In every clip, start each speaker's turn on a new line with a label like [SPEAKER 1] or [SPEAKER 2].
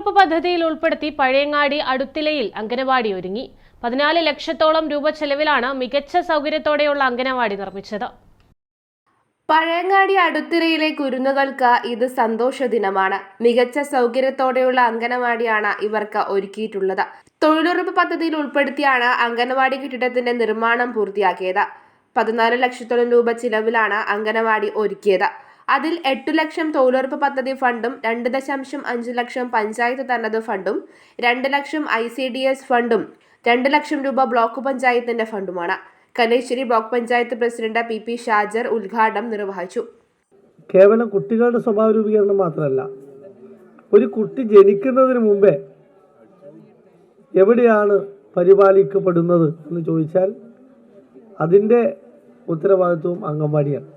[SPEAKER 1] തൊഴിലുറപ്പ് പദ്ധതിയിൽ ഉൾപ്പെടുത്തി പഴയങ്ങാടി അടുത്തിലയിൽ അംഗനവാടി ഒരുങ്ങി. പതിനാല് ലക്ഷത്തോളം രൂപ ചെലവിലാണ് മികച്ച സൗകര്യത്തോടെയുള്ള അംഗനവാടി നിർമ്മിച്ചത്.
[SPEAKER 2] പഴയങ്ങാടി അടുത്തിരയിലെ കുരുന്നുകൾക്ക് ഇത് സന്തോഷ ദിനമാണ് മികച്ച സൗകര്യത്തോടെയുള്ള അംഗനവാടിയാണ് ഇവർക്ക് ഒരുക്കിയിട്ടുള്ളത്. തൊഴിലുറപ്പ് പദ്ധതിയിൽ ഉൾപ്പെടുത്തിയാണ് അംഗനവാടി കെട്ടിടത്തിന്റെ നിർമ്മാണം പൂർത്തിയാക്കിയത്. പതിനാല് ലക്ഷത്തോളം രൂപ ചിലവിലാണ് അംഗനവാടി ഒരുക്കിയത്. അതിൽ എട്ടു ലക്ഷം തൊഴിലുറപ്പ് പദ്ധതി ഫണ്ടും രണ്ട് ദശാംശം അഞ്ച് ലക്ഷം പഞ്ചായത്ത് തനത് ഫണ്ടും രണ്ട് lakh I C D S ഫണ്ടും രണ്ട് ലക്ഷം രൂപ ബ്ലോക്ക് പഞ്ചായത്തിന്റെ ഫണ്ടുമാണ്. Kaleshwari block panchayat president P P Shajar ഉദ്ഘാടനം നിർവഹിച്ചു.
[SPEAKER 3] കേവലം കുട്ടികളുടെ സ്വഭാവ രൂപീകരണം മാത്രമല്ല ഒരു കുട്ടി ജനിക്കുന്നതിന് മുമ്പേ എവിടെയാണ് പരിപാലിക്കപ്പെടുന്നത് എന്ന് ചോദിച്ചാൽ അതിന്റെ ഉത്തരവാദിത്വവും അംഗൻവാടിയാണ്.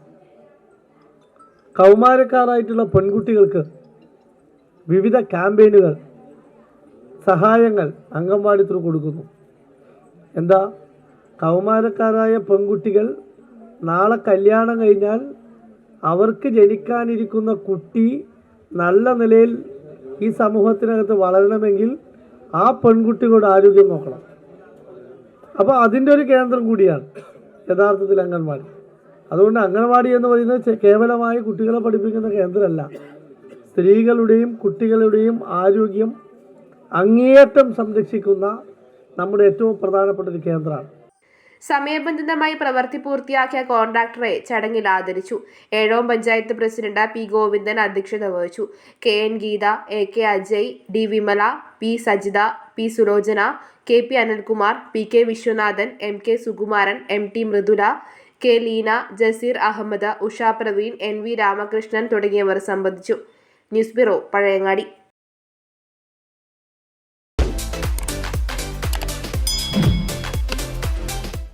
[SPEAKER 3] കൗമാരക്കാരായിട്ടുള്ള പെൺകുട്ടികൾക്ക് വിവിധ ക്യാമ്പയിനുകൾ സഹായങ്ങൾ അംഗൻവാടി ത്രൂ കൊടുക്കുന്നു. എന്താ? കൗമാരക്കാരായ പെൺകുട്ടികൾ നാളെ കല്യാണം കഴിഞ്ഞാൽ അവർക്ക് ജനിക്കാനിരിക്കുന്ന കുട്ടി നല്ല നിലയിൽ ഈ സമൂഹത്തിനകത്ത് വളരണമെങ്കിൽ ആ പെൺകുട്ടികളുടെ ആരോഗ്യം നോക്കണം. അപ്പോൾ അതിന്റെ ഒരു കേന്ദ്രം കൂടിയാണ് യഥാർത്ഥത്തിൽ അംഗൻവാടി. അതുകൊണ്ട് അംഗൻവാടി എന്ന് പറയുന്നത് കേവലമായി കുട്ടികളെ പഠിപ്പിക്കുന്ന കേന്ദ്രമല്ല. സ്ത്രീകളുടെയും കുട്ടികളുടെയും ആരോഗ്യം അങ്ങേയറ്റം സംരക്ഷിക്കുന്ന നമ്മുടെ ഏറ്റവും പ്രധാനപ്പെട്ട ഒരു കേന്ദ്രമാണ്.
[SPEAKER 2] സമയബന്ധിതമായി പ്രവൃത്തി പൂർത്തിയാക്കിയ കോൺട്രാക്ടറെ ചടങ്ങിൽ ആദരിച്ചു. ഏഴോം പഞ്ചായത്ത് പ്രസിഡന്റ് പി ഗോവിന്ദൻ അധ്യക്ഷത വഹിച്ചു. K N Geetha A K Ajay D Vimala P Sajitha P Sulochana K P Anilkumar P K Viswanathan M K Sukumaran M T Mridula K Leena Jaseer Ahammed Usha Praveen N V Ramakrishnan തുടങ്ങിയവർ സംബന്ധിച്ചു. News bureau Pazhayangadi.